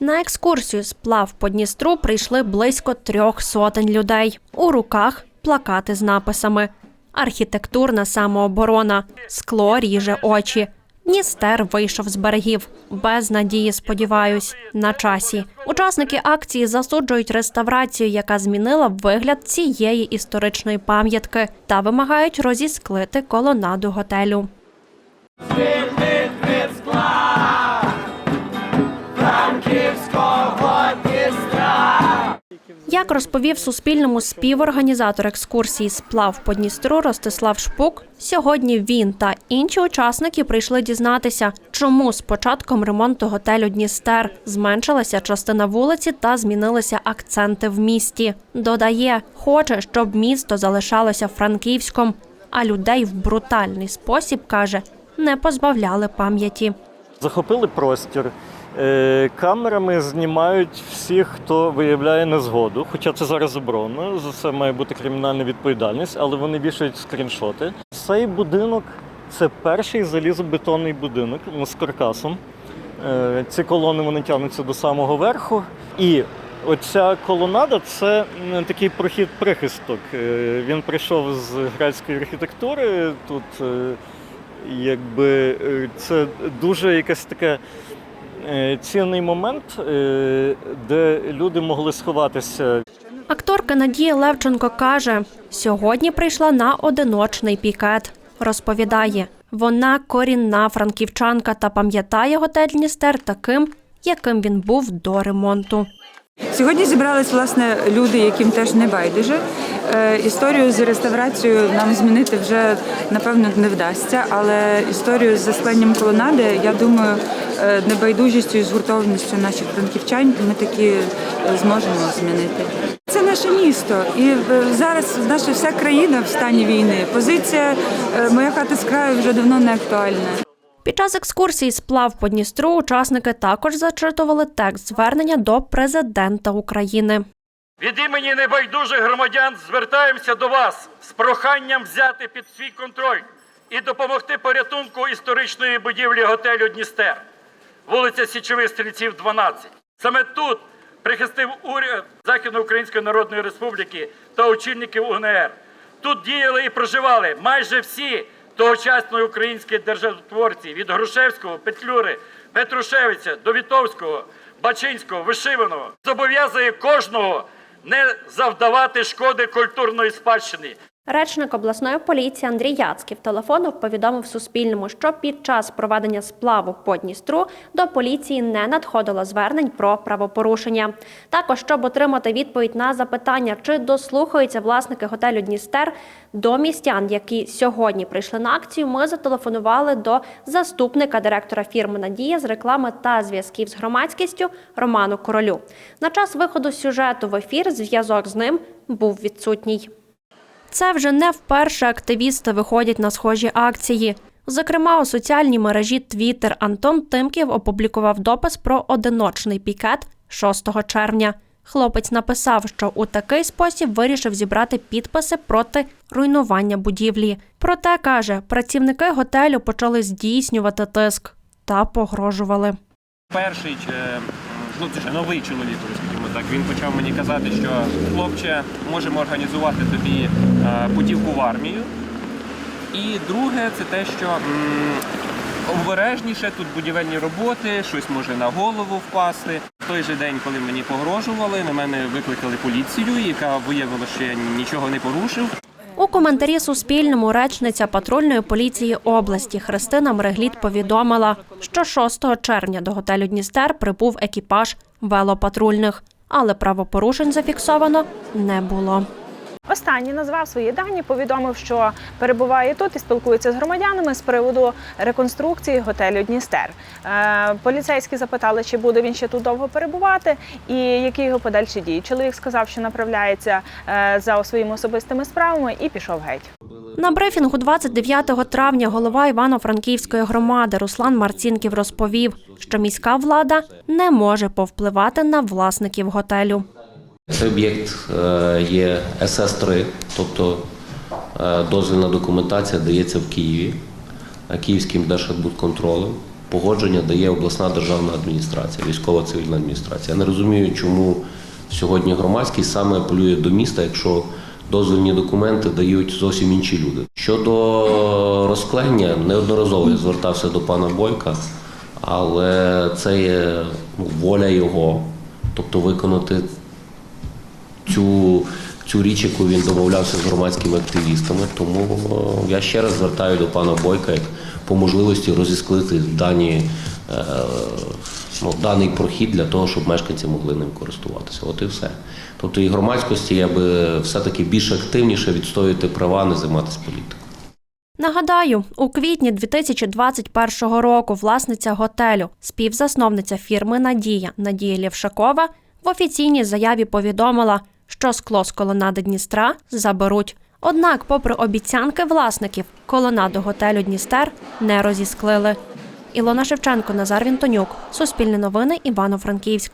На екскурсію сплав по Дністру прийшли близько трьох сотень людей. У руках плакати з написами: Архітектурна самооборона, скло ріже очі. Дністер вийшов з берегів. Без надії, сподіваюсь, на часі. Учасники акції засуджують реставрацію, яка змінила вигляд цієї історичної пам'ятки, та вимагають розісклити колонаду готелю. Як розповів Суспільному співорганізатор екскурсії Сплав по Дністру Ростислав Шпук, сьогодні він та інші учасники прийшли дізнатися, чому з початком ремонту готелю Дністер зменшилася частина вулиці та змінилися акценти в місті. Додає, хоче, щоб місто залишалося франківськом, а людей в брутальний спосіб каже, не позбавляли пам'яті. Захопили простір. Е, Камерами знімають всіх, хто виявляє незгоду, хоча це зараз заборонено, за це має бути кримінальна відповідальність, але вони вішають скріншоти. Цей будинок це перший залізобетонний будинок з каркасом. Е, Ці колони вони тягнуться до самого верху. І оця колонада це такий прохід-прихисток. Е, Він прийшов з грецької архітектури. Тут якби це дуже якесь таке цінний момент, е, де люди могли сховатися Акторка Надія Левченко каже, сьогодні прийшла на одиночний пікет. Розповідає, вона корінна франківчанка та пам'ятає готель Дністер таким, яким він був до ремонту. Сьогодні зібрались власне люди, яким теж не байдуже. Е, Історію з реставрацією нам змінити вже напевно не вдасться, але історію з заскленням колонади, я думаю, е, небайдужістю і згуртованістю наших франківчан ми таки е, зможемо змінити. Це наше місто, і зараз наша вся країна в стані війни. Позиція моя хата з краю вже давно не актуальна. Під час екскурсії сплав по Дністру учасники також зачитували текст звернення до президента України. Від імені небайдужих громадян звертаємося до вас з проханням взяти під свій контроль і допомогти порятунку історичної будівлі готелю Дністер, вулиця Січових Стрільців, 12. Саме тут прихистив уряд Західноукраїнської Народної Республіки та очільників УНР. Тут діяли і проживали майже всі тогочасні української державотворці від Грушевського, Петлюри, Петрушевиця до Вітовського, Бачинського, Вишиваного. Зобов'язує кожного не завдавати шкоди культурної спадщини. Речник обласної поліції Андрій Яцьків телефоном повідомив Суспільному, що під час проведення сплаву по Дністру до поліції не надходило звернень про правопорушення. Також, щоб отримати відповідь на запитання, чи дослухаються власники готелю Дністер до містян, які сьогодні прийшли на акцію, ми зателефонували до заступника директора фірми Надія з реклами та зв'язків з громадськістю Роману Королю. На час виходу сюжету в ефір зв'язок з ним був відсутній. Це вже не вперше активісти виходять на схожі акції. Зокрема, у соціальній мережі Twitter Антон Тимків опублікував допис про одиночний пікет 6 червня. Хлопець написав, що у такий спосіб вирішив зібрати підписи проти руйнування будівлі. Проте каже, працівники готелю почали здійснювати тиск та погрожували. Перший е, ну, новий чоловік, так, він почав мені казати, що хлопче, можемо організувати тобі е, путівку в армію. І друге, це те, що обережніше тут будівельні роботи, щось може на голову впасти. В той же день, коли мені погрожували, на мене викликали поліцію, яка виявила, що я нічого не порушив. У коментарі Суспільному речниця патрульної поліції області Христина Мрегліт повідомила, що 6 червня до готелю Дністер прибув екіпаж велопатрульних, але правопорушень зафіксовано не було. Останній назвав свої дані, повідомив, що перебуває тут і спілкується з громадянами з приводу реконструкції готелю Дністер. Е, Поліцейські запитали, чи буде він ще тут довго перебувати, і які його подальші дії. Чоловік сказав, що направляється е, за своїми особистими справами і пішов геть. На брифінгу 29 травня голова Івано-Франківської громади Руслан Марцінків розповів, що міська влада не може повпливати на власників готелю. Цей об'єкт е, є СС-3, тобто е, дозвільна документація дається в Києві е, Київським Держадбудконтролем. погодження дає обласна державна адміністрація, військова цивільна адміністрація. Я не розумію, чому сьогодні громадськість саме апелює до міста, якщо дозвільні документи дають зовсім інші люди. Щодо розклення, неодноразово я звертався до пана Бойка, але це є ну, воля його, тобто виконати цю, цю річ, яку він домовлявся з громадськими активістами. Тому е, я ще раз звертаю до пана Бойка як по можливості розісклити дані, е, ну, даний прохід для того, щоб мешканці могли ним користуватися. От і все. Тобто і громадськості я би все-таки більш активніше відстоювати права, не займатися політикою. Нагадаю, у квітні 2021 року власниця готелю, співзасновниця фірми Надія Надія Лєвшакова в офіційній заяві повідомила, що скло з колонади Дністра заберуть. Однак, попри обіцянки власників, колонаду готелю Дністер не розісклили. Ілона Шевченко, Назар Вінтонюк, Суспільне новини, Івано-Франківськ.